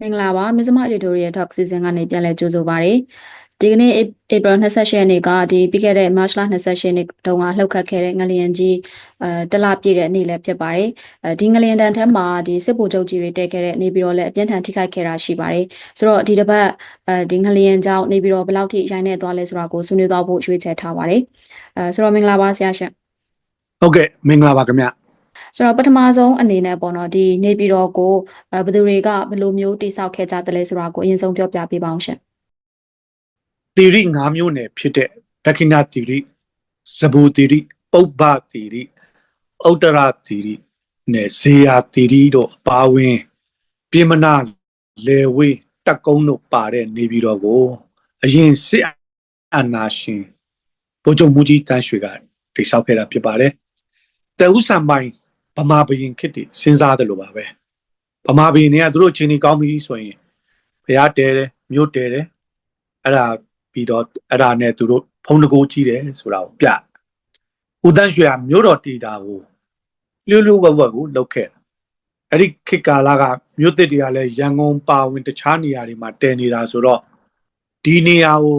မင်္ဂလာပါမစ္စမ editorial talk season ကနေပြန်လည်ကြိုဆိုပါရစေဒီကနေ့ April 28ရက်နေ့ကဒီပြီးခဲ့တဲ့ March လ28ရက်နေ့တုန်းကလှုပ်ခတ်ခဲ့တဲ့ငလျင်ကြီးအဲတလပြည့်တဲ့နေ့လည်းဖြစ်ပါတယ်အဲဒီငလျင်တန်ထက်မှာဒီစစ်ဗိုလ်ချုပ်ကြီးတွေတက်ခဲ့တဲ့နေပြီးတော့လည်းအပြင်းထန်ထိခိုက်ခဲ့တာရှိပါတယ်ဆိုတော့ဒီတစ်ပတ်အဲဒီငလျင်ကြောင့်နေပြီးတော့ဘယ်လောက်ထိရိုင်းနေသွားလဲဆိုတာကိုဆွေးနွေးသွားဖို့ရွေးချယ်ထားပါတယ်အဲဆိုတော့မင်္ဂလာပါဆရာရှင်ဟုတ်ကဲ့မင်္ဂလာပါခင်ဗျ ဆိုတော့ပထမဆုံးအနေနဲ့ပေါ့နော်ဒီနေပြည်တော်ကိုအဲဘယ်သူတွေကဘယ်လိုမျိုးတိစောက်ခဲ့ကြတယ်လဲဆိုတာကိုအရင်ဆုံးပြောပြပေးပါအောင်ရှင်တီရိ၅မျိုးနယ်ဖြစ်တဲ့ဒက္ခိဏတီရိဇဘူတီရိပုပ္ပတီရိဥတ္တရတီရိနဲ့ဇေယတီရိတို့အပါအဝင်ပြမနာလေဝေးတက်ကုန်းတို့ပါတဲ့နေပြည်တော်ကိုအရင်စစ်အာဏာရှင်ဗိုလ်ချုပ်မူကြီးတန်းရွှေကတိစောက်ခဲ့တာဖြစ်ပါတယ်တဥ္စံပိုင်း ဗမာဘရင်ခေတ်တည်စဉ်းစားတယ်လို့ပါပဲဗမာဘရင်တွေကသူတို့ချင်းကြီးကောင်းပြီဆိုရင်ဘုရားတဲတယ်မြို့တဲတယ်အဲ့ဒါပြီးတော့အဲ့ဒါနဲ့သူတို့ဖုံးတကိုးကြီးတယ်ဆိုတာကိုပြဦးတန်းရွှေကမြို့တော်တီတာကိုလျှို့လျှို့ဝက်ဝက်ကိုလုတ်ခဲ့အဲ့ဒီခေတ်ကာလကမြို့သစ်တွေကလည်းရန်ကုန်ပါဝင်တခြားနေရာတွေမှာတည်နေတာဆိုတော့ဒီနေရာကို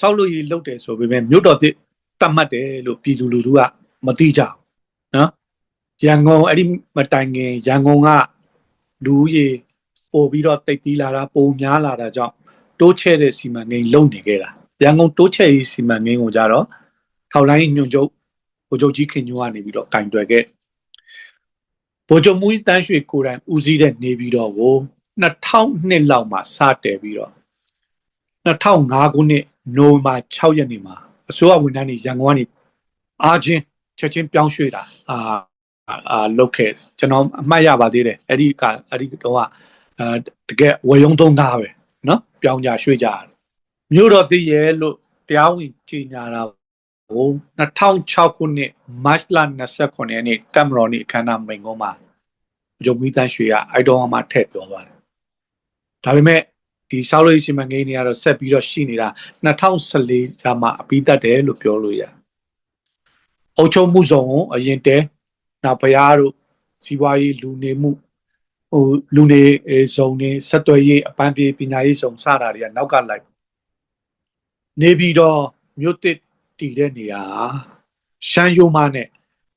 ဆောက်လို့ရလုတ်တယ်ဆိုပေမဲ့မြို့တော်သစ်တတ်မှတ်တယ်လို့ပြည်သူလူထုကမသိကြဘူးနော် ရန်ကုန်အဲ့ဒီမတိုင်ခင်ရန်ကုန်ကလူဦးရေပို့ပြီးတော့တိတ်တီးလာတာပုံများလာတာကြောင့်တိုးချဲ့တဲ့စီမံကိန်းလုပ်နေခဲ့တာရန်ကုန်တိုးချဲ့ရေးစီမံကိန်းကိုကြတော့ထောက်လိုင်းညွန့်ချုပ်ဗိုလ်ချုပ်ကြီးခင်ညိုကနေပြီးတော့ကင်တွယ်ခဲ့ဗိုလ်ချုပ်မူကြီးတန်းရွှေကိုယ်တိုင်ဦးစီးတဲ့နေပြီးတော့ကို2002လောက်မှာစတယ်ပြီးတော့2005ခုနှစ်နိုဝင်ဘာ6ရက်နေ့မှာအစိုးရဝန်ထမ်းတွေရန်ကုန်ကနေအားချင်းချက်ချင်းပြောင်းရွှေ့တာအာ အာလုပ်ခဲ့ကျွန်တော်အမှတ်ရပါသေးတယ်အဲ့ဒီကအဲ့ဒီတော့ကအဲတကယ်ဝေယုံသုံးသားပဲနော်ပြောင်းကြရွှေ့ကြရတယ်မြို့တော်တည်ရဲလို့တရားဝင်ကြီးညာတာကို2006ခုနှစ်မတ်လ29ရက်နေ့ကမ်မရွန်နေ့အခမ်းအနားမိန်ကုန်းမှာဂျုံမီတန်းရွှေကအိုက်တော်မှာထည့်ပြောသွားတယ်ဒါပေမဲ့ဒီဆောက်လို့စီမံကိန်းတွေကတော့ဆက်ပြီးတော့ရှိနေတာ2014ကျမှအပြီးတတ်တယ်လို့ပြောလို့ရတယ်အုတ်ချုံမှုဆောင်ကိုအရင်တဲ နောက်ဘုရားတို့စီးပွားရေးလူနေမှုဟိုလူနေဇုံနေဆက်သွယ်ရေးအပန်းပြေပညာရေးဇုံစတာတွေကနောက်ကလိုက်နေပြီးတော့မြို့တစ်တည်တဲ့နေရာရှမ်းရိုးမနဲ့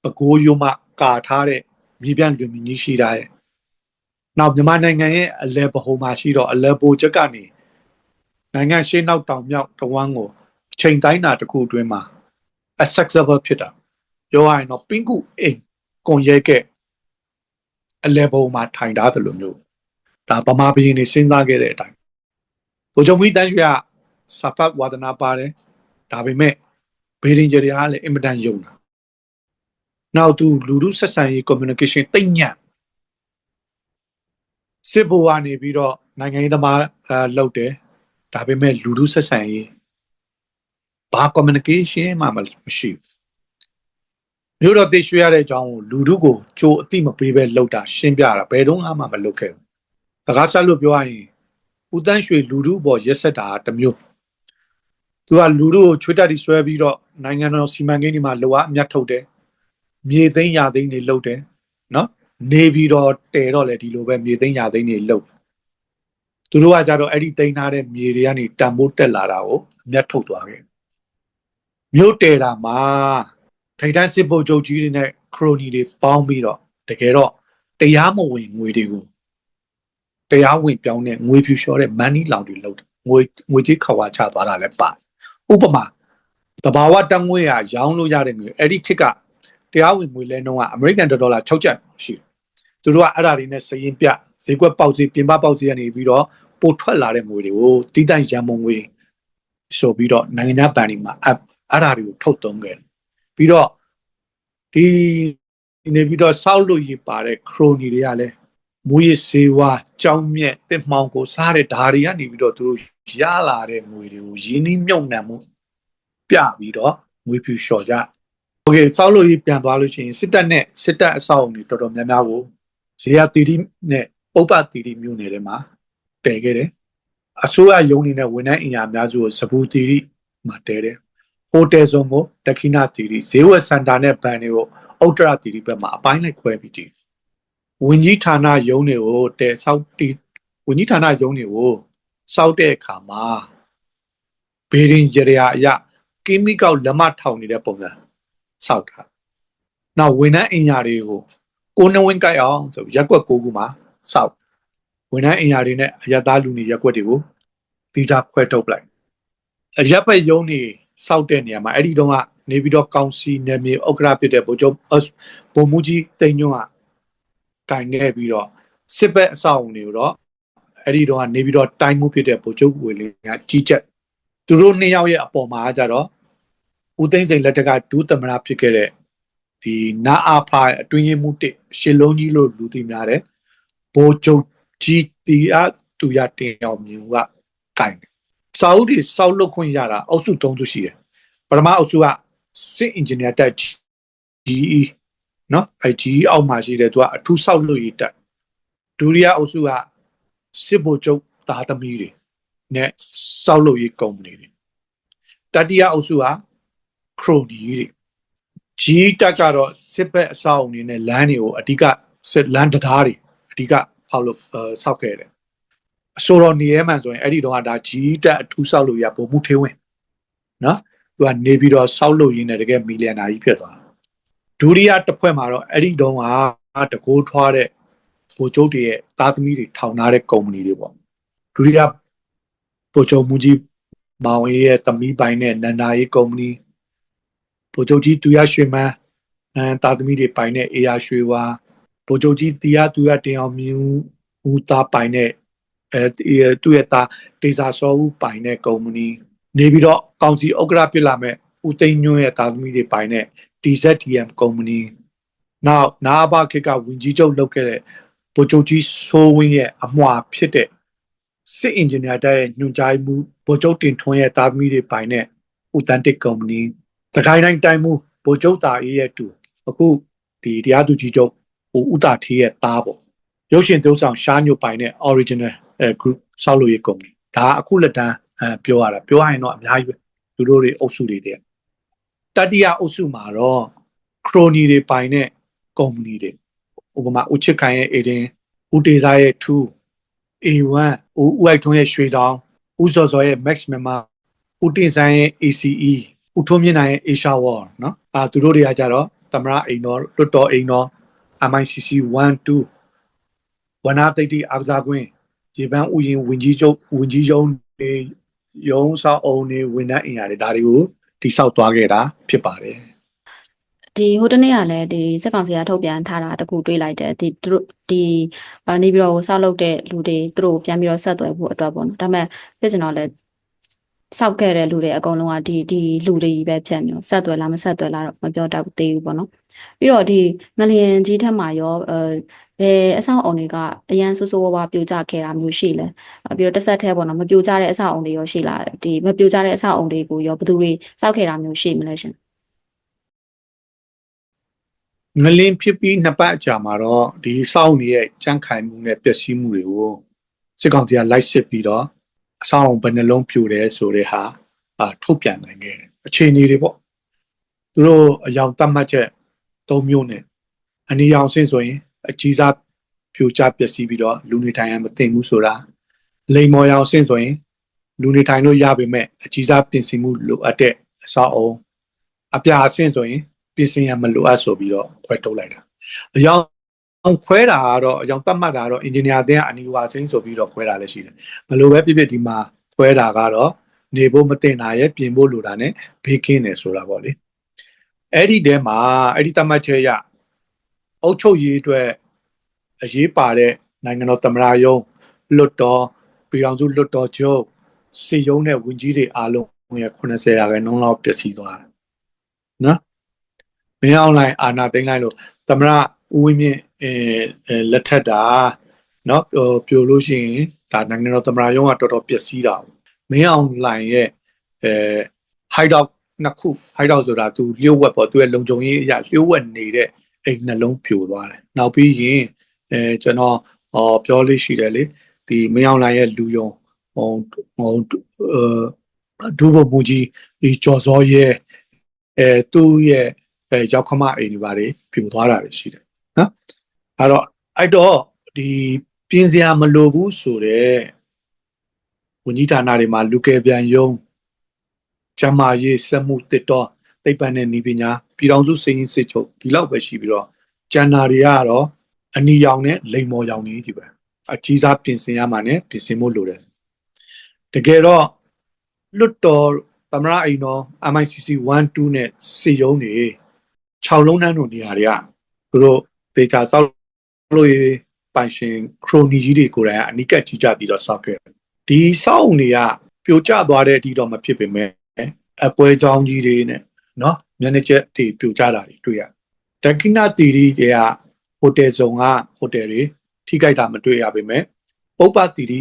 ပဲခူးရိုးမကာထားတဲ့မြေပြန့်လူမီကြီးရှိတာရဲ့နောက်မြန်မာနိုင်ငံရဲ့အလဲပဟိုမှာရှိတော့အလဲပိုချက်ကနေနိုင်ငံရှေ့နောက်တောင်မြောက်တဝန်းကိုအချိန်တိုင်းတာတစ်ခုအတွင်းမှာ accessible ဖြစ်တာပြောရရင်တော့ပင်းကုအိမ် ကွန်ရဲကဲ့အလဲဘုံမှာထိုင်ထားတယ်လို့မျိုးဒါဗမာပြည်နေစဉ်းစားခဲ့တဲ့အတိုင်းဘုံချုပ်မီတန်းရွှေကစပတ်ဝါဒနာပါတယ်ဒါပေမဲ့ဘေးရင်ဂျယ်တွေကလည်းအင်မတန်ယုံတာနောက်သူလူလူဆက်ဆံရေး communication တိတ်ညံ့စစ်ဘိုကနေပြီးတော့နိုင်ငံရေးသမားအဲလုပ်တယ်ဒါပေမဲ့လူလူဆက်ဆံရေးဘာ communication မှမရှိဘူး မြို့တော်သိရွှေရတဲ့အကြောင်းကိုလူထုကိုကြိုအတိမပေးပဲလောက်တာရှင်းပြတာဘယ်တော့မှမလုပ်ခဲ့ဘူး။တကားဆက်လို့ပြောရရင်ဦးတန်းရွှေလူထုပေါ်ရက်ဆက်တာတစ်မျိုး။သူကလူထုကိုချွေးတက်ပြီးဆွဲပြီးတော့နိုင်ငံတော်စီမံကိန်းတွေမှာလောအားအမြတ်ထုတ်တယ်။မြေသိမ်းရသိမ်းတွေလုပ်တယ်နော်။နေပြီးတော့တဲတော့လေဒီလိုပဲမြေသိမ်းရသိမ်းတွေလုပ်။သူတို့ကကြတော့အဲ့ဒီသိမ်းထားတဲ့မြေတွေကနေတန်ဖိုးတက်လာတာကိုအမြတ်ထုတ်သွားခဲ့။မြို့တဲတာမှာ ထိတ်တန်းစစ်ဗိုလ်ချုပ်ကြီးတွေနဲ့ခရိုနီတွေပေါင်းပြီးတော့တကယ်တော့တရားမဝင်ငွေတွေကိုတရားဝင်ပြောင်းတဲ့ငွေဖြူလျှော်တဲ့ money laundry လုပ်တယ်ငွေငွေကြေးခဝါချသွားတာလည်းပါတယ်ဥပမာတဘာဝတက်ငွေကရောင်းလို့ရတဲ့ငွေအဲ့ဒီခေတ်ကတရားဝင်ငွေလဲနှုန်းကအမေရိကန်ဒေါ်လာ6ကျပ်ရှိတယ်သူတို့ကအဲ့ဒါတွေနဲ့စရင်ပြဈေးကွက်ပေါက်ဈေးပြင်ပပေါက်ဈေးကနေပြီးတော့ပို့ထွက်လာတဲ့ငွေတွေကိုတီးတန့်ရန်မုံငွေဆိုပြီးတော့နိုင်ငံခြားဘဏ်တွေမှာအဲ့အဲ့ဒါတွေကိုထုတ်သုံးခဲ့တယ် ပြီးတော့ဒီနေပြီးတော့စောက်လို့ရပါတဲ့ခရိုနီတွေကလည်းမူရစေဝါကြောင်းမြက်တစ်မှောင်ကိုစားတဲ့ဓာတွေကနေပြီးတော့သူတို့ရလာတဲ့ငွေတွေကိုရင်းနှီးမြုပ်နှံမှုပြပြီးတော့ငွေဖြူလျှော်ကြโอเคစောက်လို့ရပြန်သွားလို့ရှိရင်စစ်တပ်နဲ့စစ်တပ်အဆောက်အုံတွေတော်တော်များများကိုဇေယတီတီနဲ့ပုပ္ပတီတီမြို့နယ်ထဲမှာတည်ခဲ့တယ်အစိုးရယုံနေတဲ့ဝန်ထမ်းအင်အားအများစုကိုစပူတီတီမှာတည်တယ် ဟိုတယ်ဆောင်ကိုတခိနာတီတီဈေးဝယ်စင်တာနဲ့ဘဏ်တွေကိုဥတ္တရတီတီဘက်မှာအပိုင်းလိုက်ခွဲပြီးတည်ဝင်ကြီးဌာနယုံတွေကိုတဲဆောက်တီဝန်ကြီးဌာနရုံးတွေကိုစောက်တဲ့အခါမှာဘေးရင်ကြရာအရာကီမီကောက်လက်မထောင်နေတဲ့ပုံစံစောက်တာနောက်ဝန်ထမ်းအင်ယာတွေကိုကိုနဝင်းကြိုက်အောင်ဆိုရက်ကွက်ကိုခုမှာစောက်ဝန်ထမ်းအင်ယာတွေနဲ့အရသားလူနေရက်ကွက်တွေကိုတိကျခွဲထုတ်ပလိုက်အရက်ပတ်ရုံးတွေ စောက်တဲ့နေရာမှာအဲ့ဒီတော့ကနေပြီးတော့ကောင်စီနယ်မြေဥက္ကဋ္ဌဖြစ်တဲ့ဗိုလ်ချုပ်ဗိုလ်မှူးကြီးတိန်ညွန့်ကကင်ခဲ့ပြီးတော့စစ်ဘက်အဆောက်အုံတွေကိုတော့အဲ့ဒီတော့ကနေပြီးတော့တိုင်းမှုဖြစ်တဲ့ဗိုလ်ချုပ်ဝေလင်းကကြီးချက်သူတို့နှစ်ယောက်ရဲ့အပေါ်မှာကြတော့ဦးသိန်းစိန်လက်ထက်ကဒုသမရဖြစ်ခဲ့တဲ့ဒီနာအာဖာအတွင်းရေးမှုတစ်ရှစ်လုံးကြီးလို့လူသိများတယ်ဗိုလ်ချုပ်ကြီးတီအတူရတင်အောင်မြင်ကကင်တယ် စာအုပ်တွေစောက်လုပ်ခွင့်ရတာအုပ်စု၃စုရှိတယ်ပထမအုပ်စုကစစ်အင်ဂျင်နီယာတက် GE နော်အဲ GE အောက်မှာရှိတယ်သူကအထူးစောက်လုပ်ရေးတက်ဒုတိယအုပ်စုကစစ်ဗိုလ်ချုပ်သားသမီးတွေနဲ့စောက်လုပ်ရေးကုမ္ပဏီတွေတတိယအုပ်စုဟာခရိုနီတွေကြီးတက်ကတော့စစ်ဘက်အဆောက်အုံတွေနဲ့လမ်းတွေကိုအဓိကစစ်လမ်းတရားတွေအဓိကဖောက်လို့စောက်ခဲ့တယ် အဆိုတော်နေရဲမှန်ဆိုရင်အဲ့ဒီတော့ကဒါကြီးတက်အထူးစောက်လို့ရပုံမှုထေးဝင်နော်သူကနေပြီးတော့စောက်လို့ရင်းနဲ့တကယ်မီလီယံနာကြီးဖြစ်သွားဒုတိယတစ်ဖွဲ့မှာတော့အဲ့ဒီတော့ကတကိုးထွားတဲ့ဗိုလ်ချုပ်တွေရဲ့သားသမီးတွေထောင်ထားတဲ့ကုမ္ပဏီတွေပေါ့ဒုတိယဗိုလ်ချုပ်မူကြီးမောင်အေးရဲ့သမီးပိုင်းနဲ့နန္ဒာရေးကုမ္ပဏီဗိုလ်ချုပ်ကြီးသူရရွှေမန်းအဲသားသမီးတွေပိုင်းနဲ့အေယာရွှေဝါဗိုလ်ချုပ်ကြီးတီယာသူရတင်အောင်မြူဦးသားပိုင်းနဲ့ အဲသူ့ရဲ့သားဒေစာစောဦးပိုင်းနဲ့ကုမ္ပဏီနေပြီးတော့ကောင်စီဥက္ကဋ္ဌဖြစ်လာမဲ့ဦးသိန်းညွန့်ရဲ့သားသမီးတွေပိုင်းနဲ့ DZTM ကုမ္ပဏီနောက်နာဘခေတ်ကဝင်ကြီးချုပ်လုပ်ခဲ့တဲ့ဗိုလ်ချုပ်ကြီးစိုးဝင်းရဲ့အမွှာဖြစ်တဲ့စစ်အင်ဂျင်နီယာတဲ့ညွှန်ကြားမှုဗိုလ်ချုပ်တင်ထွန်းရဲ့တာသမီတွေပိုင်တဲ့ authentic company တခိုင်းတိုင်းတိုင်းမှုဗိုလ်ချုပ်တာအေးရဲ့တူအခုဒီတရားသူကြီးချုပ်ဟိုဥတာထေးရဲ့တားပေါ့ရုပ်ရှင်သုံးဆောင်ရှားညွတ်ပိုင်တဲ့ original အဲ group ဆောက်လုပ်ရေး company ဒါအခုလက်တန်းအဲပြောရတာပြောရရင်တော့အများကြီးပဲသူတို့တွေအုပ်စုတွေတဲ့တတိယအုပ်စုမှာတော့ crony တွေပိုင်တဲ့ company တွေ ဥပမာဦးချစ်ခိုင်ရဲ့အေဒင်ဦးတေစာရဲ့2 A1 ဦးဦးအိုက်ထွန်းရဲ့ရွှေတောင်ဦးစောစောရဲ့ Max Mema ဦးတင်ဆိုင်ရဲ့ ACE ဦးထွန်းမြင့်နိုင်ရဲ့ Asia War เนาะအာသူတို့တွေကကြတော့သမရအိမ်တော်တွတ်တော်အိမ်တော် MICC 1 2ဝနာတိတ်တိအားကစားကွင်း ရေပန်းဥယင်ဝင်ကြီးချုပ်ဝင်ကြီးရုံးတွေရုံးဆောင်အုံတွေဝန်ထမ်းအင်အားတွေဒါတွေကိုတိဆောက်သွားခဲ့တာဖြစ်ပါတယ်ဒီဟိုတနေ့ကလည်းဒီစက်ကောင်စီကထုတ်ပြန်ထားတာတခုတွေးလိုက်တယ်ဒီသူတို့ဒီအာနေပြီးတော့ဆောက်လုပ်တဲ့လူတွေသူတို့ပြန်ပြီးတော့ဆက်သွယ်ဖို့အတွက်ပေါ့နော်ဒါပေမဲ့ပြကျွန်တော်လည်းစောက်ခဲ့တဲ့လူတွေအကုန်လုံးကဒီဒီလူတွေကြီးပဲဖြတ်မျိုးဆက်သွယ်လားမဆက်သွယ်လားတော့မပြောတတ်သေးဘူးပေါ့နော် ပြီးတော့ဒီငလျင်ကြီးထက်မှာရောအဲဘယ်အဆောက်အုံတွေကအရန်ဆိုးဆိုးဝါးဝါပြိုကျခဲ့တာမျိုးရှိလဲပြီးတော့တစ်ဆက်တည်းပေါ့နော်မပြိုကျတဲ့အဆောက်အုံတွေရောရှိလားဒီမပြိုကျတဲ့အဆောက်အုံတွေကိုရောဘယ်သူတွေစောက်ခဲ့တာမျိုးရှိမလဲရှင်ငလင်းဖြစ်ပြီးနှစ်ပတ်အကြာမှာတော့ဒီစောင့်နေရဲ့ကြန့်ခိုင်မှုနဲ့ပျက်စီးမှုတွေကိုစစ်ကောင်စီကလိုက်စစ်ပြီးတော့အဆောင်ဘယ်နှလုံးပြိုတယ်ဆိုတဲ့ဟာအာထုတ်ပြန်နိုင်ခဲ့တယ်အခြေအနေတွေပေါ့သူတို့အယောင်တတ်မှတ်ချက် ၃မျိုးနဲ့အနီရောင်ဆင်းဆိုရင်အကြီးစားပြိုကျပျက်စီးပြီးတော့လူနေထိုင်ရမသိဘူးဆိုတာလိမ်မော်ရောင်ဆင်းဆိုရင်လူနေထိုင်လို့ရပေမဲ့အကြီးစားပြင်ဆင်မှုလိုအပ်တဲ့အဆောက်အုံအပြာအဆင်းဆိုရင်ပြင်ဆင်ရမလိုအပ်ဆိုပြီးတော့ခွဲထုတ်လိုက်တာအယောင်ခွဲတာကတော့အယောင်တတ်မှတ်တာကတော့အင်ဂျင်နီယာအသင်းကအနီဝါစင်းဆိုပြီးတော့ခွဲတာလည်းရှိတယ်ဘယ်လိုပဲဖြစ်ဖြစ်ဒီမှာခွဲတာကတော့နေဖို့မတင်တာရဲ့ပြင်ဖို့လိုတာ ਨੇ ဘေးကင်းတယ်ဆိုတာပေါ့လေ အဲ့ဒီတဲမှာအဲ့ဒီတမတ်ချက်ရအုပ်ချုပ်ရေးအတွက်အရေးပါတဲ့နိုင်ငံတော်သမ္မတယုံလွတ်တော်ပြည်အောင်စုလွတ်တော်ချုပ်စီယုံတဲ့ဝင်ကြီးတွေအားလုံးရဲ့80ရာခိုင်နှုန်းလောက်ပျက်စီးသွားတယ်နော်မင်းအောင်လိုင်းအာနာသိမ့်လိုက်လို့သမရဦးဝင်းမြင့်အဲလက်ထက်တာနော်ပြိုလို့ရှိရင်ဒါနိုင်ငံတော်သမရယုံကတော်တော်ပျက်စီးတာမင်းအောင်လိုင်းရဲ့အဲ hideout နှစ်ခု hide out ဆိုတာသူလျှို့ဝှက်ပေါ့သူရဲ့လုံခြုံရေးအရာလျှို့ဝှက်နေတဲ့အိမ်နှလုံးပြိုသွားတယ်နောက်ပြီးရင်အဲကျွန်တော်ဟောပြောလေးရှိတယ်လေဒီမင်းအောင်လိုင်းရဲ့လူယုံဟိုဟိုအဲဒူဘမူကြီးဒီကျော်စောရဲ့အဲသူ့ရဲ့အဲရောက်ခမအိမ်တွေပါတွေပြိုသွားတာတွေရှိတယ်နော်အဲ့တော့အဲ့တော့ဒီပပြင်စရာမလိုဘူးဆိုတော့ဝန်ကြီးဌာနတွေမှာလူကယ်ပြန်ယုံ ကျန်းမာရေးစက်မှုတစ်တော်သိပ္ပံနဲ့ဤပညာပြည်တော်စုစည်ရင်းစစ်ချုပ်ဒီလောက်ပဲရှိပြီးတော့ကျန်တာတွေကတော့အနီရောင်နဲ့လိမ်မော်ရောင်ကြီးဒီပဲအကြီးစားပြင်ဆင်ရမှာနဲ့ပြင်ဆင်ဖို့လိုတယ်တကယ်တော့လွတ်တော်သမရအိမ်တော် MICC 1 2နဲ့စီယုံနေ6လုံးနှန်းတို့နေရာတွေကသူတို့ဒေတာဆောက်လို့ရပိုင်ရှင်ခရိုနီကြီးတွေကိုယ်တိုင်ကအနိကကြီးကြပြီးတော့ဆောက်ခဲ့ဒီဆောက်နေကပြိုကျသွားတဲ့အထိတော့မဖြစ်ပေမဲ့ အပွဲချောင်းကြီးတွေနဲ့နော်မျက်နှာချက်တွေပြိုကျတာတွေတွေ့ရဒက္ခိဏတီရီတွေကဟိုတယ်ဆောင်ကဟိုတယ်တွေထိခိုက်တာမတွေ့ရပေမဲ့ပုပ္ပတီရီ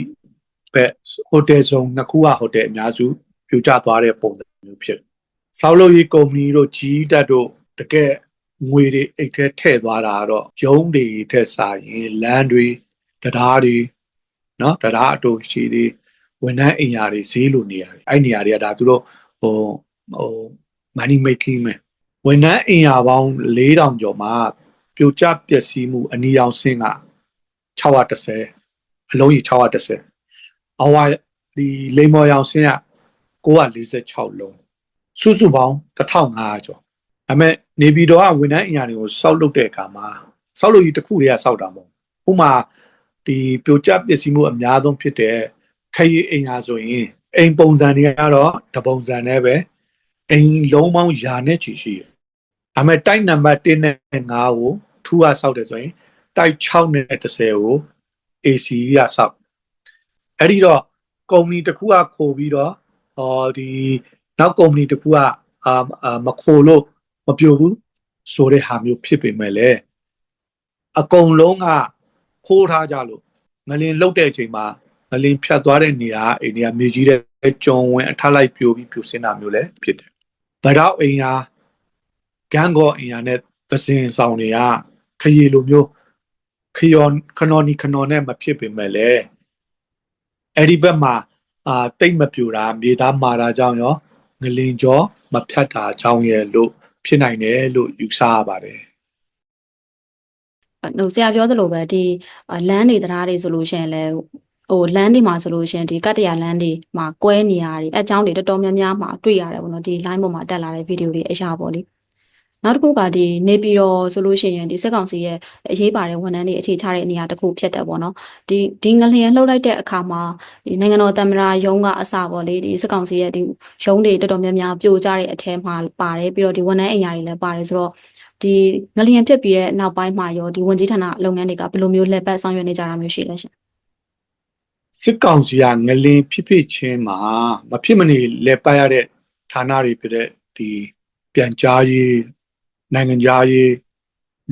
ပဲဟိုတယ်ဆောင်နှစ်ခုကဟိုတယ်အများစုပြိုကျသွားတဲ့ပုံစံမျိုးဖြစ်တယ်ဆောက်လုပ်ရေးကုမ္ပဏီတို့ကြီးတက်တို့တကယ်ငွေတွေအိတ်ထဲထည့်သွားတာတော့ရုံးတွေထက်စာရင်လမ်းတွေတရားတွေနော်တရားအတူရှိတွေဝန်ထမ်းအိမ်ယာတွေဈေးလိုနေရတယ်အဲ့နေရာတွေကဒါသူတို့ ဟိုဟို money making ပဲဝန်ထမ်းအိမ်ယာပေါင်း4000ကျော်မှာပြိုကျပျက်စီးမှုအနီရောင်ဆင်းက630အလုံးကြီး630အဝါဒီလိမ္မော်ရောင်ဆင်းက946လုံးစုစုပေါင်း1500ကျော်ဒါပေမဲ့နေပြည်တော်ကဝန်ထမ်းအိမ်ယာတွေကိုစောက်လုပ်တဲ့အခါမှာစောက်လုပ်ကြီးတစ်ခုတည်းကစောက်တာမဟုတ်ဘူးဥမာဒီပြိုကျပျက်စီးမှုအများဆုံးဖြစ်တဲ့ခရီးအိမ်ယာဆိုရင် အိမ်ပုံစံတွေကတော့တပုံစံနဲ့ပဲအိမ်လုံးပေါင်းယာနဲ့ချီရှိတယ်။ဒါပေမဲ့တိုက်နံပါတ်1နဲ့5ကိုထူအားဆောက်တယ်ဆိုရင်တိုက်6နဲ့10ကို AC ကဆောက်အဲ့ဒီတော့ကုမ္ပဏီတစ်ခုကခိုးပြီးတော့ဟောဒီနောက်ကုမ္ပဏီတစ်ခုကအာအာမခိုးလို့မပြိုဘူးဆိုတဲ့ဟာမျိုးဖြစ်ပေမဲ့လည်းအကုန်လုံးကခိုးထားကြလို့ငလင်လှုပ်တဲ့အချိန်မှာ ငလင်ဖြတ်သွားတဲ့နေရာအိမ်နေရာမြေကြီးတဲ့ကြုံဝင်အထလိုက်ပြိုပြီးပြိုစင်းတာမျိုးလည်းဖြစ်တယ်။ဗတော့အိမ်ဟာဂန်ကောအိမ်ဟာနဲ့သစင်ဆောင်တွေကခရီလိုမျိုးခယောခနော်နီခနော်နဲ့မဖြစ်ပေမဲ့လည်းအဲ့ဒီဘက်မှာအာတိတ်မပြိုတာမြေသားမာတာကြောင့်ရောငလင်ကြောမဖြတ်တာကြောင့်ရဲ့လို့ဖြစ်နိုင်တယ်လို့ယူဆရပါတယ်ဟိုဆရာပြောသလိုပဲဒီလမ်းတွေတရားတွေဆိုလို့ရှိရင်လည်း ဟိုလမ်းတွေမှာဆိုလို့ရှိရင်ဒီကတ္တရာလမ်းတွေမှာကွဲနေရတယ်အဲအကြောင်းတွေတော်တော်များများမှာတွေ့ရတယ်ပေါ့နော်ဒီ line ပေါ်မှာတက်လာတဲ့ဗီဒီယိုတွေအရာပေါ့လေနောက်တစ်ခုကဒီနေပြည်တော်ဆိုလို့ရှိရင်ဒီစက်ကောင်စီရဲ့အရေးပါတဲ့ဝန်ထမ်းတွေအခြေချတဲ့နေရာတစ်ခုဖြစ်တယ်ပေါ့နော်ဒီဒီငလျင်လှုပ်လိုက်တဲ့အခါမှာဒီနိုင်ငံတော်သမ္မတရုံးကအစပေါ့လေဒီစက်ကောင်စီရဲ့ဒီရုံးတွေတော်တော်များများပြိုကျတဲ့အထဲမှာပါတယ်ပြီးတော့ဒီဝန်ထမ်းအိမ်ယာတွေလည်းပါတယ်ဆိုတော့ဒီငလျင်ဖြစ်ပြီးတဲ့နောက်ပိုင်းမှာရောဒီဝန်ကြီးဌာနလုပ်ငန်းတွေကဘယ်လိုမျိုးလက်ပတ်ဆောင်ရွက်နေကြတာမျိုးရှိလဲရှင် စစ်ကောင်စီကငလင်ဖြစ်ဖြစ်ချင်းမှာမဖြစ်မနေလဲပတ်ရတဲ့ဌာနတွေဖြစ်တဲ့ဒီပြန်ကြားရေးနိုင်ငံကြားရေး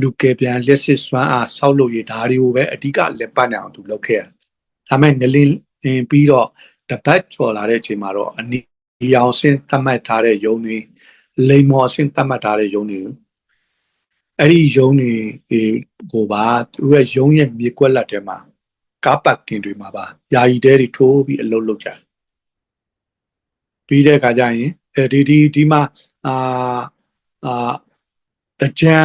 လူကယ်ပြန်လက်စစ်စွမ်းအားဆောက်လုပ်ရေးဒါတွေကိုပဲအဓိကလက်ပတ်နေအောင်သူလုပ်ခဲ့ရဒါပေမဲ့ငလင်ရင်ပြီးတော့တပတ်ကျော်လာတဲ့အချိန်မှာတော့အနီရောင်စင်းသတ်မှတ်ထားတဲ့ယုံတွေလိမ်မော်စင်းသတ်မှတ်ထားတဲ့ယုံတွေအဲ့ဒီယုံတွေကိုပါသူရဲ့ယုံရဲ့မြေကွက်လက်ထဲမှာ ကားပတ်ကင်တွေမှာပါယာယီတဲတွေထိုးပြီးအလုပ်လုပ်ကြတယ်ပြီးတဲ့အခါကျရင်အဲဒီဒီဒီမှာအာအာတကြံ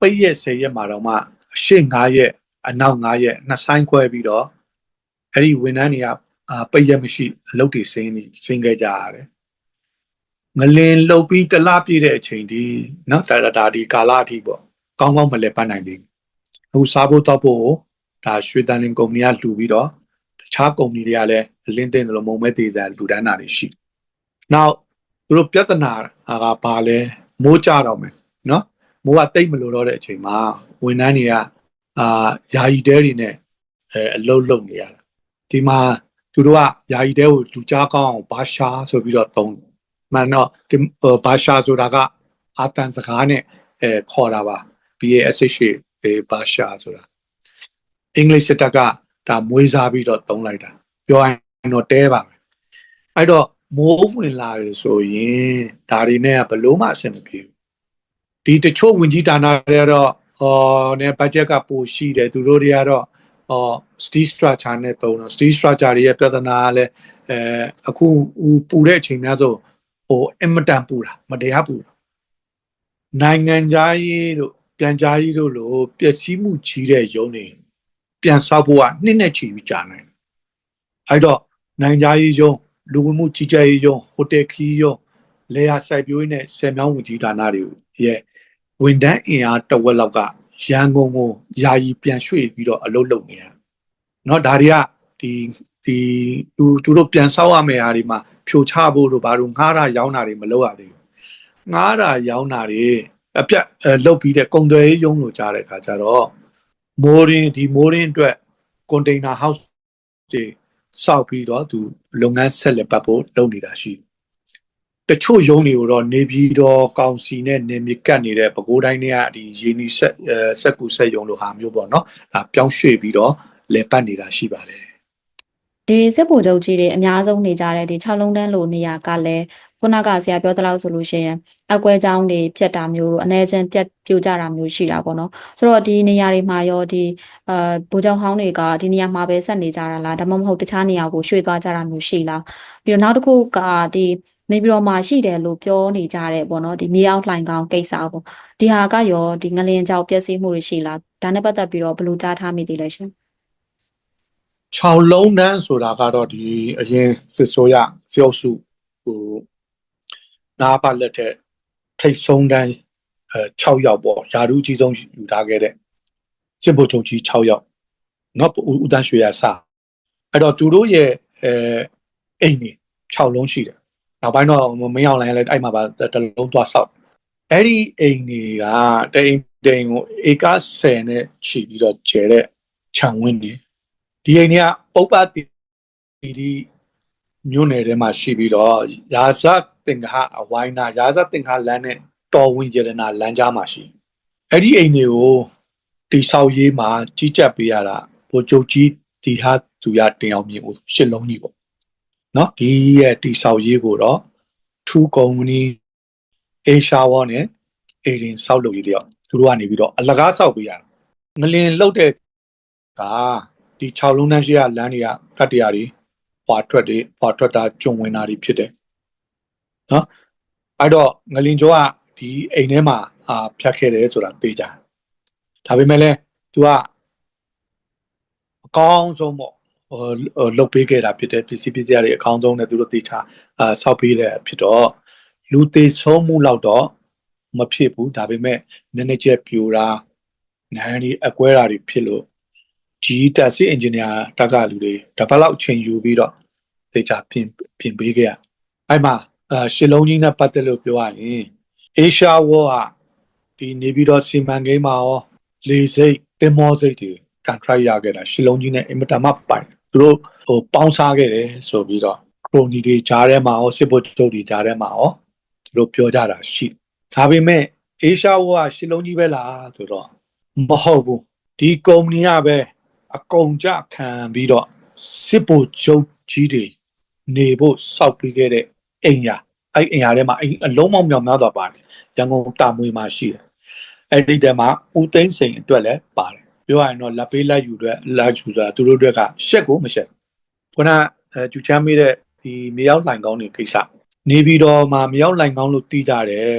ပိတ်ရက်10ရက်မှာတော့မှအရှိ9ရက်အနောက်9ရက်နှစ်ဆိုင်ခွဲပြီးတော့အဲ့ဒီဝန်ထမ်းတွေကအာပိတ်ရက်မရှိအလုပ်တွေစင်းနေစင်းခဲ့ကြရတယ်ငလင်လှုပ်ပြီးတလားပြည့်တဲ့အချိန်ဒီနော်ဒါဒါဒီကာလအထိပေါ့ကောင်းကောင်းမလဲပတ်နိုင်သေးဘူးအခုစားဖို့တောက်ဖို့ ဒါရွှေတန်လင်ကုမ္ပဏီကလှူပြီးတော့တခြားကုမ္ပဏီတွေကလည်းလင်းတင်တယ်လို့မုံမဲသေးစားလူတန်းတာတွေရှိနောက်သူတို့ပြဿနာကဘာလဲမိုးကြတော့မယ်နော်မိုးကတိတ်မလို့တော့တဲ့အချိန်မှာဝန်ထမ်းတွေကအာယာယီတဲတွေနဲ့အဲအလုပ်လုပ်နေရတာဒီမှာသူတို့ကယာယီတဲကိုလူကြားကောင်းအောင်ဘာရှာဆိုပြီးတော့သုံးမှန်တော့ဒီဘာရှာဆိုတာကအာတန်စကားနဲ့အဲခေါ်တာပါ BASH အဲဘာရှာဆိုတာ အင်္ဂလိပ်စစ်တပ်ကဒါမွေးစားပြီးတော့သုံးလိုက်တာပြောရင်တော့တဲပါမယ်အဲ့တော့မိုးဝင်လာရဆိုရင်ဒါတွေနဲ့ဘလို့မှအဆင်မပြေဘူးဒီတချို့ဝင်ကြီးဌာနတွေကတော့ဟောနဲ့ဘတ်ဂျက်ကပိုရှိတယ်သူတို့တွေကတော့ဟော steel structure နဲ့တုံးတော့ steel structure တွေရဲ့ပြဿနာကလည်းအဲအခုပူတဲ့အချိန်များဆိုဟိုအင်မတန်ပူတာမတရားပူတာနိုင်ငံသားရေးတို့ပြန်ကြားရေးတို့လိုပျက်စီးမှုကြီးတဲ့ရုံးတွေ ပြန်ဆောက်ဖို့ကနှစ်နဲ့ချီပြီးကြာနိုင်တယ်အဲ့တော့နိုင်ကြရေးယုံလူဝင်မှုကြီးကြပ်ရေးယုံဟိုတယ်ခီးယုံလေယာစိုက်ပျိုးရေးနဲ့ဆယ်မြောင်းဝင်ကြီးဌာနတွေရဲ့ဝန်တန်းအင်အားတစ်ဝက်လောက်ကရန်ကုန်ကိုယာယီပြန်ရွှေ့ပြီးတော့အလုပ်လုပ်နေတာเนาะဒါတွေကဒီဒီသူသူတို့ပြန်ဆောက်ရမယ့်အားဒီမှာဖြိုချဖို့တို့ဘာလို့ငှားတာရောင်းတာတွေမလုပ်ရသေးဘူးငှားတာရောင်းတာတွေအပြတ်အဲလုပ်ပြီးတဲ့ကုန်သွယ်ရေးယုံလို့ကြားတဲ့အခါကျတော့ မိုးရင်းဒီမိုးရင်းအတွက်ကွန်တိန်နာဟောက်တွေစောက်ပြီးတော့သူလုပ်ငန်းဆက်လက်ပတ်ဖို့လုပ်နေတာရှိတယ်တချို့ယုံတွေကိုတော့နေပြည်တော်ကောင်စီနဲ့နေမြေကတ်နေတဲ့ပဲခူးတိုင်းတွေကဒီရေနီဆက်အဲဆက်ကူဆက်ယုံလိုဟာမျိုးပေါ့နော်ဒါပြောင်းရွှေ့ပြီးတော့လဲပတ်နေတာရှိပါတယ်ဒီစစ်ဗိုလ်ချုပ်ကြီးတွေအများဆုံးနေကြတဲ့ဒီ6လုံးတန်းလိုနေရာကလည်း ခုနကဆရာပြောသလောက်ဆိုလို့ရှိရင်အကွဲကြောင်းတွေဖြတ်တာမျိုးတို့အနေချင်းပြတ်ပြိုကျတာမျိုးရှိတာပေါ့နော်ဆိုတော့ဒီနေရာတွေမှာရောဒီအာဗိုလ်ချုပ်ဟောင်းတွေကဒီနေရာမှာပဲဆက်နေကြတာလားဒါမှမဟုတ်တခြားနေရာကိုရွှေ့သွားကြတာမျိုးရှိလားပြီးတော့နောက်တစ်ခုကဒီနေပြည်တော်မှာရှိတယ်လို့ပြောနေကြတဲ့ပေါ့နော်ဒီမြေအောက်လှိုင်ကောင်ကိစ္စပေါ့ဒီဟာကရောဒီငလင်ကြောက်ပျက်စီးမှုတွေရှိလားဒါနဲ့ပတ်သက်ပြီးတော့ဘယ်လိုကြားထားမိသေးလဲရှင်6လုံးတန်းဆိုတာကတော့ဒီအရင်စစ်ဆိုးရစေအုပ်စုဟို နားပါလက်ထက်ထိတ်ဆုံးတန်း6ယောက်ပေါ့ယာရုကြီးဆုံးယူထားခဲ့တဲ့စစ်ဘုံချုပ်ကြီး6ယောက်နော်ဦးတန်းရွှေရဆအဲ့တော့သူတို့ရဲ့အဲအိမ်ကြီး6လုံးရှိတယ်နောက်ပိုင်းတော့မင်းအောင်လိုင်းလည်းအဲ့မှာပါတလုံးသွားဆောက်အဲ့ဒီအိမ်ကြီးကတိမ်တိမ်ကိုဧက10နဲ့ခြီးပြီးတော့ကျဲတဲ့ခြံဝင်းနေဒီအိမ်ကြီးကပုပ္ပတိဒီမြို့နယ်ထဲမှာရှိပြီးတော့ရာဇ တင်္ဂဟအဝိုင်းနာရာဇတင်္ဂဟလမ်းနဲ့တော်ဝင်ကျရနာလမ်းကြားမှာရှိအဲ့ဒီအိမ်တွေကိုတိဆောက်ရေးမှာကြီးကြပ်ပေးရတာဘိုလ်ချုပ်ကြီးတီဟာသူရတင်အောင်မြင်ကိုရှစ်လုံးကြီးပေါ့နော်ဒီရဲ့တိဆောက်ရေးကိုတော့ထူးကုမ္ပဏီအေရှာဝါနဲ့အေရင်ဆောက်လုပ်ရေးတယောက်သူတို့ကနေပြီးတော့အလကားဆောက်ပေးရတာငလင်လောက်တဲ့ကဒီ6လုံးတန်းရှိရလမ်းတွေကကတ်တရာတွေဟွာထွက်တွေဟွာထွက်တာကျုံဝင်တာတွေဖြစ်တယ် နော်အဲ့တော့ငလင်ကျော်ကဒီအိမ်ထဲမှာအာဖြတ်ခဲ့တယ်ဆိုတာသိကြတယ်ဒါပေမဲ့လည်း तू ကအကောင်းဆုံးပေါ့ဟိုလုတ်ပေးခဲ့တာဖြစ်တယ်ပစ္စည်းပစ္စည်းတွေအကောင်းဆုံးနဲ့သူတို့သိချအာဆောက်ပေးတယ်ဖြစ်တော့လူသေးဆုံးမှုလောက်တော့မဖြစ်ဘူးဒါပေမဲ့နည်းနည်းချက်ပြိုတာနန်းဒီအကွဲတာတွေဖြစ်လို့ကြီးတက်စစ်အင်ဂျင်နီယာတက်ကလူတွေတပတ်လောက်အချိန်ယူပြီးတော့ဒေတာပြင်ပြင်ပေးခဲ့ရအဲ့မှာ အရှစ်လုံးကြီးနဲ့ပတ်သက်လို့ပြောရရင်အေရှာဝေါ်ကဒီနေပြီးတော့စီမံကိန်းမှာရောလေစိတ်တင်မောစိတ်တွေ contract ရခဲ့တာရှစ်လုံးကြီးနဲ့အင်မတန်မှပိုင်သူတို့ဟိုပေါင်းစားခဲ့တယ်ဆိုပြီးတော့ခရိုနီတွေကြားထဲမှာရောစစ်ဘုတ်ချုပ်တွေကြားထဲမှာရောသူတို့ပြောကြတာရှိဒါပေမဲ့အေရှာဝေါ်ကရှစ်လုံးကြီးပဲလားဆိုတော့မဟုတ်ဘူးဒီကုမ္ပဏီကပဲအကုန်ကြခံပြီးတော့စစ်ဗိုလ်ချုပ်ကြီးတွေနေဖို့စောက်ပြီးခဲ့တဲ့ အိမ်ယာအဲ့အိမ်ယာထဲမှာအိမ်အလုံးမောင်မြောင်များသွားပါတယ်ရန်ကုန်တာမွေမှာရှိတယ်အဲ့ဒီထဲမှာဦးသိန်းစိန်အတွက်လည်းပါတယ်ပြောရရင်တော့လက်ပေးလက်ယူအတွက်လက်ယူဆိုတာသူတို့အတွက်ကရှက်ကိုမရှက်ခုနအဲကျူချမ်းမေးတဲ့ဒီမြေရောက်လိုင်ကောင်းတွေကိစ္စနေပြီးတော့မှာမြေရောက်လိုင်ကောင်းလို့တီးကြတယ်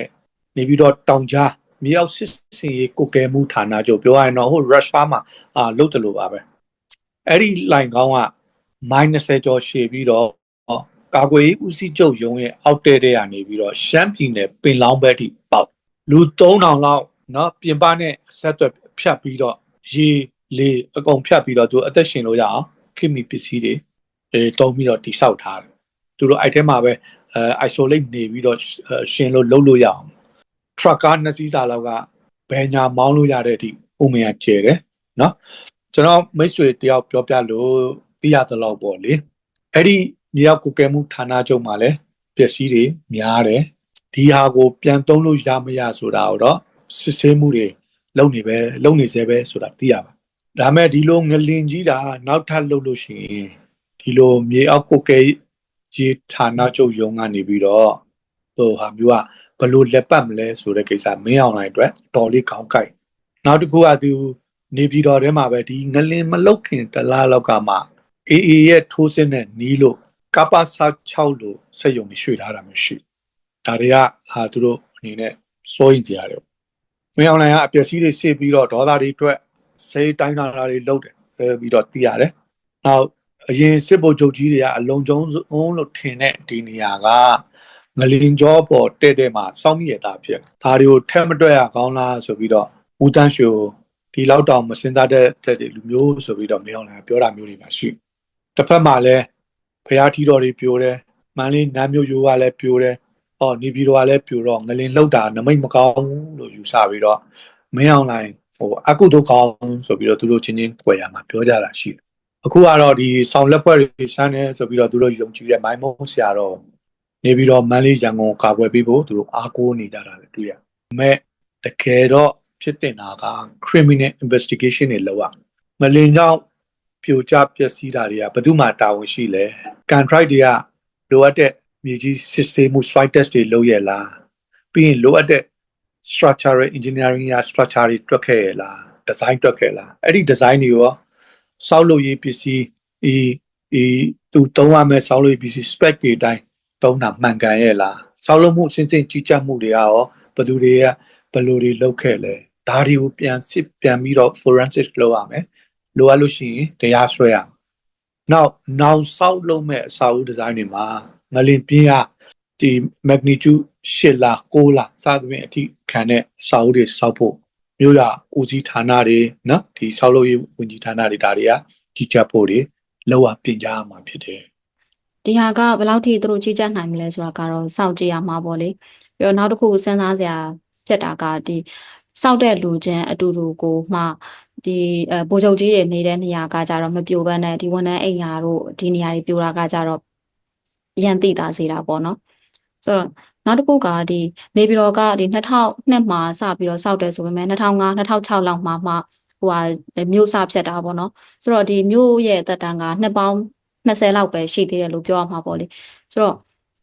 နေပြီးတော့တောင်ကြားမြေရောက်စစ်စင်ရေးကိုကဲမှုဌာနချုပ်ပြောရရင်တော့ဟိုရုရှားမှာအာလုတ်တယ်လို့ပါပဲအဲ့ဒီလိုင်ကောင်းကမိုင်း20ကျော်ရှည်ပြီးတော့ ကာကွယ်ရေးဦးစီးချုပ်ရုံးရဲ့အောက်တဲတဲ့ကနေပြီးတော့ရှမ်းပြည်နယ်ပင်လောင်းဘက်ထိပေါက်လူ3000လောက်เนาะပြင်ပနဲ့ဆက်သွယ်ဖြတ်ပြီးတော့ရေလေအကုန်ဖြတ်ပြီးတော့သူအသက်ရှင်လို့ရအောင်ခိမီပစ္စည်းတွေအဲတုံးပြီးတော့တိဆောက်ထားတယ်သူတို့အဲ့ထဲမှာပဲအဲ isolate နေပြီးတော့ရှင်လို့လုပ်လို့ရအောင် truck ကားနှစ်စီးစာလောက်ကဘယ်ညာမောင်းလို့ရတဲ့အထိဥမရကျဲတယ်เนาะကျွန်တော်မိတ်ဆွေတယောက်ပြောပြလို့သိရသလောက်ပေါ့လေအဲ့ဒီ မြေရောက်ကုကဲမှုဌာနချုပ်မှာလည်းပျက်စီးတွေများတယ်ဒီဟာကိုပြန်သုံးလို့ရမရဆိုတာတော့စစ်ဆေးမှုတွေလုပ်နေပဲလုပ်နေသေးပဲဆိုတာသိရပါဒါမဲ့ဒီလိုငလင်ကြီးတာနောက်ထပ်လုပ်လို့ရှိရင်ဒီလိုမြေအောက်ကုကဲရေဌာနချုပ်ရုံးကနေပြီးတော့ဟိုဟာမျိုးကဘလို့လက်ပတ်မလဲဆိုတဲ့ကိစ္စမင်းအောင်လိုက်အတွက်တော်လေးခေါင်းကိုက်နောက်တစ်ခုကသူနေပြည်တော်ထဲမှာပဲဒီငလင်မလုတ်ခင်တလားလောက်ကမှအေးအေးရဲ့ထိုးစင်းနဲ့နီးလို့ ကပ္ပစာ6လို့စက်ယုံကြီးရွှေ့ထားတာမျိုးရှိဒါတွေကဟာသူတို့အနေနဲ့စိုးရင်ကြရတယ်မင်းအောင်လိုင်ကအပျက်စီးတွေစစ်ပြီးတော့ဒေါသတွေအတွက်စိတ်တိုင်းတာတွေလုပ်တယ်အဲပြီးတော့သိရတယ်။နောက်အရင်စစ်ဗိုလ်ချုပ်ကြီးတွေကအလုံးကျုံဆုံးလို့ထင်တဲ့ဒီနေရာကငလင်ကြောပေါ်တဲ့တဲ့မှာစောင့်မိရတာဖြစ်။ဒါတွေကိုထက်မတွက်ရကောင်းလားဆိုပြီးတော့ဦးတန်းရွှေကိုဒီလောက်တောင်မစင်သားတဲ့တဲ့လူမျိုးဆိုပြီးတော့မင်းအောင်လှိုင်ကပြောတာမျိုးတွေပါရှိ။တစ်ဖက်မှာလည်း ဖျားထီတော်တွေပြိုတယ်။မန်လေးနမ်းမျိုးရိုးကလည်းပြိုတယ်။ဟောနေပြည်တော်ကလည်းပြိုတော့ငလင်လောက်တာနမိတ်မကောင်းဘူးလို့ယူဆပြီးတော့မင်းအောင်လှိုင်ဟိုအကုသို့ကောင်းဆိုပြီးတော့သူတို့ချင်းချင်းကြွယ်ရမှာပြောကြတာရှိတယ်။အခုကတော့ဒီဆောင်လက်ဖွဲ့တွေစမ်းနေဆိုပြီးတော့သူတို့ယုံကြည်တဲ့မိုင်းမုံဆရာတော်နေပြီးတော့မန်လေးရန်ကုန်ကာကွယ်ပေးဖို့သူတို့အားကိုးနေကြတာလေတွေ့ရ။မဲ့တကယ်တော့ဖြစ်တင်တာက criminal investigation တွေလောက်ရမလင်ကြောင့် ပြိုကျပျက်စီးတာတွေကဘယ်သူမှတာဝန်ရှိလဲ contract တွေကလိုအပ်တဲ့မြေကြီးစစ်ဆေးမှု site test တွေလုပ်ရလားပြီးရင်လိုအပ်တဲ့ structural engineering ရ structure တွေတွက်ခဲ့ရလား design တွက်ခဲ့လားအဲ့ဒီ design တွေရောစောက်လို့ရေးပစ္စည်းဒီဒီသူသုံးရမယ့်စောက်လို့ရေးပစ္စည်း spec တွေအတိုင်းသုံးတာမှန်ကန်ရဲ့လားစောက်လို့မှုအစဉ်စဉ်ကြီးကြပ်မှုတွေကရောဘယ်သူတွေကဘယ်လိုတွေလုပ်ခဲ့လဲဒါတွေကိုပြန်စစ်ပြန်ပြီးတော့ forensic လုပ်ရမယ် လိုအပ်လို့ရှိရင်တရားစွဲရမယ်နောက်နောက်စောက်လုပ်မဲ့အစာအုပ်ဒီဇိုင်းတွေမှာငလင်ပြင်းကဒီ magnitude 8လား9လားစသဖြင့်အထိခံတဲ့အစာအုပ်တွေစောက်ဖို့မြို့ရဦးစီးဌာနတွေနော်ဒီစောက်လုပ်ရေးဝန်ကြီးဌာနတွေဒါတွေကကြီးကြပ်ဖို့တွေလောက်ဝပြင်ကြရမှာဖြစ်တယ်ဒီဟာကဘယ်လောက်ထိသူတို့ကြီးကြပ်နိုင်မလဲဆိုတာကတော့စောင့်ကြည့်ရမှာပေါ့လေပြီးတော့နောက်တစ်ခုစဉ်းစားစရာဖြစ်တာကဒီစောက်တဲ့လူချင်းအတူတူကိုမှ ဒီအဲဗိုလ်ချုပ်ကြီးတွေနေတဲ့နေရာကကြတော့မပြိုဘဲနဲ့ဒီဝန်ထမ်းအိမ်ယာတို့ဒီနေရာတွေပြိုတာကကြတော့ရန်တိတာစေတာပေါ့နော်ဆိုတော့နောက်တစ်ခုကဒီနေပြည်တော်ကဒီ2002မှာစပြီးတော့စောက်တယ်ဆိုပေမဲ့2005 2006လောက်မှာမှဟိုဟာမြို့စဖြတ်တာပေါ့နော်ဆိုတော့ဒီမြို့ရဲ့အသက်တမ်းကနှစ်ပေါင်း20လောက်ပဲရှိသေးတယ်လို့ပြောရမှာပေါ့လေဆိုတော့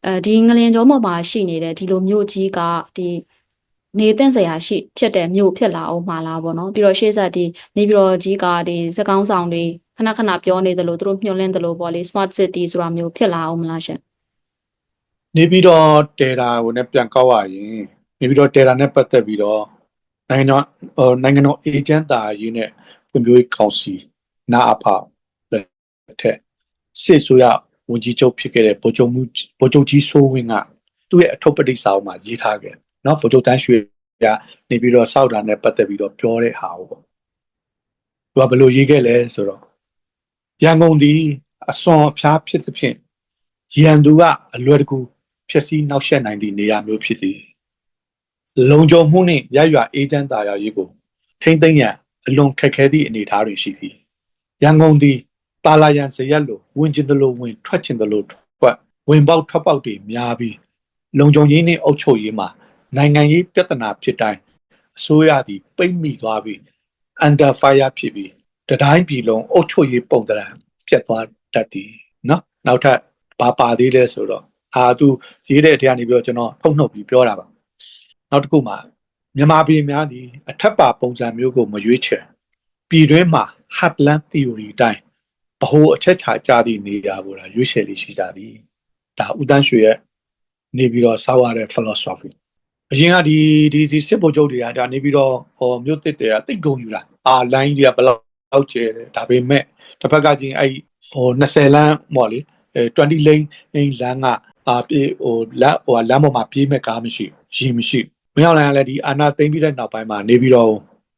အဲဒီငလင်ကျော်ပေါ်မှာရှိနေတဲ့ဒီလိုမြို့ကြီးကဒီ နေတင့်စရာရှိဖြစ်တဲ့မြို့ဖြစ်လာအောင်မှာလားပေါ့နော်ပြီးတော့ရှေ့ဆက်ဒီနေပြည်တော်ကြီးကဒီစကောင်းဆောင်တွေခဏခဏပြောနေသလိုသူတို့မျှော်လင့်သလိုပေါ့လေ smart city ဆိုတာမျိုးဖြစ်လာအောင်မလားရှင်နေပြီးတော့တေတာကိုလည်းပြန်ကောက်ရရင်နေပြီးတော့တေတာနဲ့ပတ်သက်ပြီးတော့နိုင်ငံတော်ဟိုနိုင်ငံတော်အေဂျင့်တာရေးနဲ့ဖွံ့ဖြိုးရေးကောင်စီနာအဖလက်ထက်စစ်ဆိုရဝန်ကြီးချုပ်ဖြစ်ခဲ့တဲ့ဗိုလ်ချုပ်မှုဗိုလ်ချုပ်ကြီးစိုးဝင်းကသူ့ရဲ့အထုပ်ပဋိစာအုပ်မှာရေးထားခဲ့ နော်ဗိုလ်ချုပ်တန်းရွှေကနေပြီးတော့စောက်တာနဲ့ပတ်သက်ပြီးတော့ပြောတဲ့ဟာကိုပေါ့သူကဘယ်လိုရေးခဲ့လဲဆိုတော့ရန်ကုန်ဒီအစွန်အဖျားဖြစ်သဖြင့်ရန်သူကအလွယ်တကူဖြစ်စည်းနှောက်ယှက်နိုင်သည့်နေရာမျိုးဖြစ်သည်လုံခြုံမှုနှင့်ရရွာအေးချမ်းသာယာရေးကိုထိမ့်သိမ့်ရန်အလွန်ခက်ခဲသည့်အနေအထားတွေရှိသည်ရန်ကုန်သည်ပါလာရန်စရက်လိုဝင်ကျင်သလိုဝင်ထွက်ကျင်သလိုထွက်ဝင်ပေါက်ထွက်ပေါက်တွေများပြီးလုံခြုံရေးနှင့်အုပ်ချုပ်ရေးမှာ နိုင်ငံရေးပြဿနာဖြစ်တိုင်းအစိုးရသည်ပိတ်မိသွားပြီး under fire ဖြစ်ပြီးတတိုင်းပြည်လုံးအုပ်ချုပ်ရေးပုံသဏ္ဍာန်ပြတ်သွားတတ်သည်နော်နောက်ထပ်ဘာပါသေးလဲဆိုတော့အာသူရေးတဲ့အထက်ကနေပြီးတော့ကျွန်တော်ထုတ်နှုတ်ပြီးပြောတာပါနောက်တစ်ခုမှာမြန်မာပြည်များသည်အထက်ပါပုံစံမျိုးကိုမရွေးချယ်ပြည်တွင်းမှာ heartland theory အတိုင်းဗဟိုအချက်ချာကြသည့်နေရာကိုလာရွေးချယ်လေးရှိကြသည်ဒါဦးတန်းရွှေရဲ့နေပြီးတော့ဆောက်ရတဲ့ philosophy အရင်ကဒီဒီဒီစစ်ဗိုလ်ချုပ်တွေကဒါနေပြီးတော့ဟောမြို့တစ်တွေကတိတ်ကုန်ယူတာအာလိုင်းတွေကဘယ်လောက်ကျဲတယ်ဒါပေမဲ့တစ်ဖက်ကချင်းအဲ့ဟို20လမ်းပေါ့လေအဲ20 lane လမ်းကအာပြေဟိုလက်ဟိုလမ်းပေါ်မှာပြေးမဲ့ကားမရှိရင်မရှိမရောက်လိုက်ရလဲဒီအာနာသိမ့်ပြီးတဲ့နောက်ပိုင်းမှာနေပြီးတော့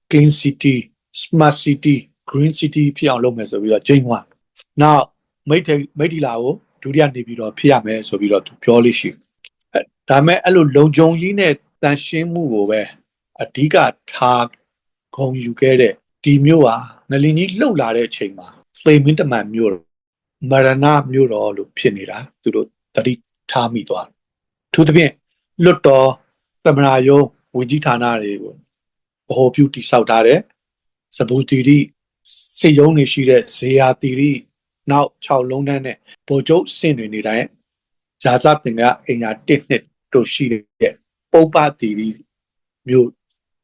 clean city smart city green city ဖြစ်အောင်လုပ်မယ်ဆိုပြီးတော့ဂျိန်းဝါနောက်မိတ်ထေမိတ်တီလာကိုဒုတိယနေပြီးတော့ဖြစ်ရမယ်ဆိုပြီးတော့သူပြောလို့ရှိအဲ ဒါမဲ့အဲ့လိုလုံခြုံရေးနဲ့တန်ရှင်းမှုကိုပဲအဓိကထားဂုံယူခဲ့တဲ့ဒီမျိုးဟာငလင်ကြီးလှုပ်လာတဲ့အချိန်မှာသေမင်းတမန်မျိုးမရဏမျိုးတော်လို့ဖြစ်နေတာသူတို့တတိထားမိသွားတယ်သူသဖြင့်လွတ်တော်သမရာယုံဝကြီးဌာနတွေကိုဗဟိုပြုတိဆောက်ထားတဲ့စပူတီရီစေယုံနေရှိတဲ့ဇေယတီရီနောက်6လုံးတန်းနဲ့ဗိုလ်ချုပ်စင်တွေနေတိုင်းရာဇတင်ကအင်ညာ1နှစ် တို့ရှိတဲ့ပုပ္ပတိမျိုး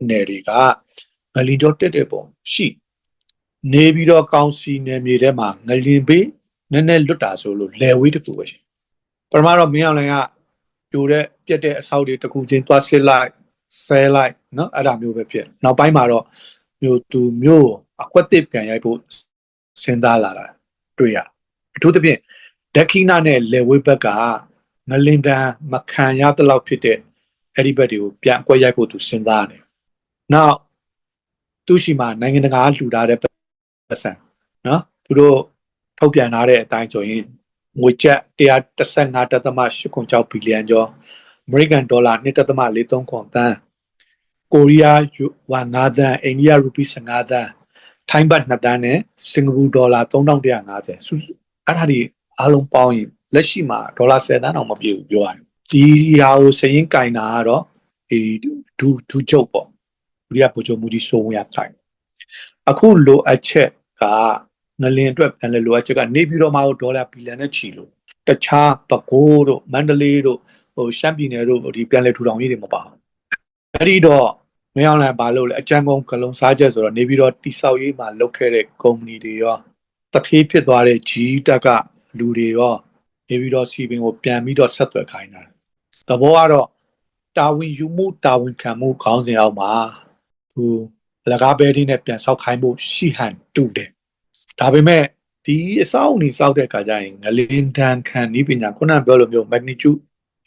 နယ်တွေကငလီတော့တက်တဲ့ပုံရှိနေပြီးတော့ကောင်းစီနယ်မြေထဲမှာငလင်ပေးနည်းနည်းလွတ်တာဆိုလို့လယ်ဝေးတစ်ခုပဲရှင်ပထမတော့မင်းအောင်လှိုင်ကပြိုတဲ့ပြက်တဲ့အဆောက်တွေတစ်ခုချင်းသွားစစ်လိုက်ဆဲလိုက်နော်အဲ့ဒါမျိုးပဲဖြစ်နောက်ပိုင်းမှာတော့မျိုးသူမျိုးအကွက်တစ်ပြန်ရိုက်ဖို့စဉ်းစားလာတာတွေ့ရအထူးသဖြင့်ဒက္ခိဏနဲ့လေဝေဘက်က ငလင်တန်မခံရတဲ့လောက်ဖြစ်တဲ့အဲ့ဒီဘက်တွေကိုပြန်အကွက်ရိုက်ဖို့သူစဉ်းစားတယ်။နောက်သူရှိမှနိုင်ငံတကာလှူထားတဲ့ပတ်စံနော်သူတို့ထုတ်ပြန်ထားတဲ့အတိုင်းဆိုရင်ငွေကျပ်135.86ဘီလီယံကျော်အမေရိကန်ဒေါ်လာ1.43ခွန်တန်းကိုရီးယားဝမ်9သန်းအိန္ဒိယရူပီ15သန်းထိုင်းဘတ်2သန်းနဲ့စင်ကာပူဒေါ်လာ3150စုစုအဲ့ဒါဒီအားလုံးပေါင်းရင် လက်ရှိမှာဒေါ်လာ10သန်းတောင်မပြည့်ဘူးပြောရတယ်ဒီဟာကိုစရင်ကင်တာကတော့ဒီဒူဒူချုပ်ပေါ့ဒုတိယဗိုလ်ချုပ်မူကြီးစိုးဝင်းရကင်အခုလိုအပ်ချက်ကငလင်အတွက်ပြန်လဲလိုအပ်ချက်ကနေပြည်တော်မှာဒေါ်လာဘီလီယံနဲ့ချီလို့တခြားပဲခူးတို့မန္တလေးတို့ဟိုရှမ်းပြည်နယ်တို့ဒီပြန်လဲထူထောင်ရေးတွေမပါဘူးအဲ့ဒီတော့မင်းအောင်လှိုင်ဘာလို့လဲအကြံကုန်ကလုံစားချက်ဆိုတော့နေပြီးတော့တိဆောက်ရေးမှာလုပ်ခဲ့တဲ့ကုမ္ပဏီတွေရောတထေးဖြစ်သွားတဲ့ G တက်ကလူတွေရော နေပြီးတော့စီပင်ကိုပြန်ပြီးတော့ဆက်သွယ်ခိုင်းတာသဘောကတော့တာဝန်ယူမှုတာဝန်ခံမှုခေါင်းစဉ်အောက်မှာသူလကားဘဲဒီနဲ့ပြန်ဆောက်ခိုင်းဖို့ရှိဟန်တူတယ်ဒါပေမဲ့ဒီအစောင့်နေစောက်တဲ့အခါကျရင်ငလင်တန်ခံဤပညာခုနပြောလိုမျိုး magnitude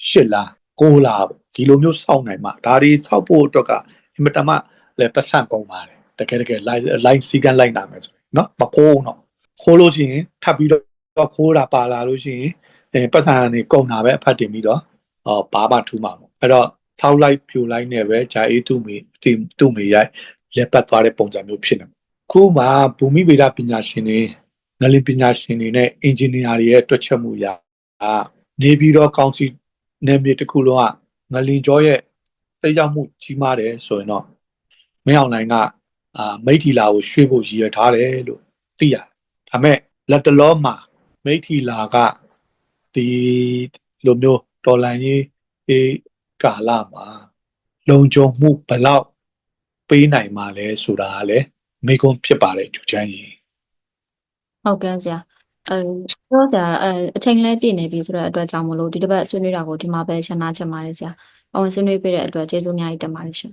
8လား9လားပေါ့ဒီလိုမျိုးစောက်နိုင်မှာဒါဒီစောက်ဖို့အတွက်ကအင်မတန်မှလည်းပတ်စံကုန်ပါတယ်တကယ်တကယ် line line စီကန်လိုက်နာမယ်ဆိုရင်เนาะမခိုးတော့ခိုးလို့ရှိရင်ထပ်ပြီးတော့ခိုးတာပါလာလို့ရှိရင် အဲပတ်စံကနေကုန်တာပဲအဖတ်တင်ပြီးတော့ဟောဘာမှထူးမှာပေါ့အဲ့တော့ထောက်လိုက်ဖြူလိုက်နဲ့ပဲဂျာအေးသူ့မိတီသူ့မိရိုက်လက်ပတ်သွားတဲ့ပုံစံမျိုးဖြစ်နေခုမှဘူမိဗေဒပညာရှင်တွေငလင်ပညာရှင်တွေနဲ့အင်ဂျင်နီယာတွေရဲ့တွက်ချက်မှုအရနေပြီးတော့ကောင်းစီနယ်မြေတစ်ခုလုံးကငလင်ကျော်ရဲ့တိတ်ရောက်မှုကြီးမားတယ်ဆိုရင်တော့မင်းအောင်လိုင်ကအာမိထီလာကိုရွှေ့ဖို့ရည်ရထားတယ်လို့သိရတယ်ဒါပေမဲ့လက်တလောမှာမိထီလာက ဒီလိုမျိုးတော်လန်ရေးအေးကာလမှာလုံခြုံမှုဘယ်လောက်ပေးနိုင်မှာလဲဆိုတာကလည်းမိကုံးဖြစ်ပါတယ်ကျူချမ်းကြီးဟုတ်ကဲ့ဆရာအဲပြောဆရာအဲအချိန်လဲပြည့်နေပြီဆိုတော့အတွက်ကြောင့်မလို့ဒီတစ်ပတ်ဆွေးနွေးတာကိုဒီမှာပဲရှင်းနာချက်ပါတယ်ဆရာ။ပဝင်ဆွေးနွေးပေးတဲ့အတွက်ကျေးဇူးအများကြီးတင်ပါတယ်ရှင်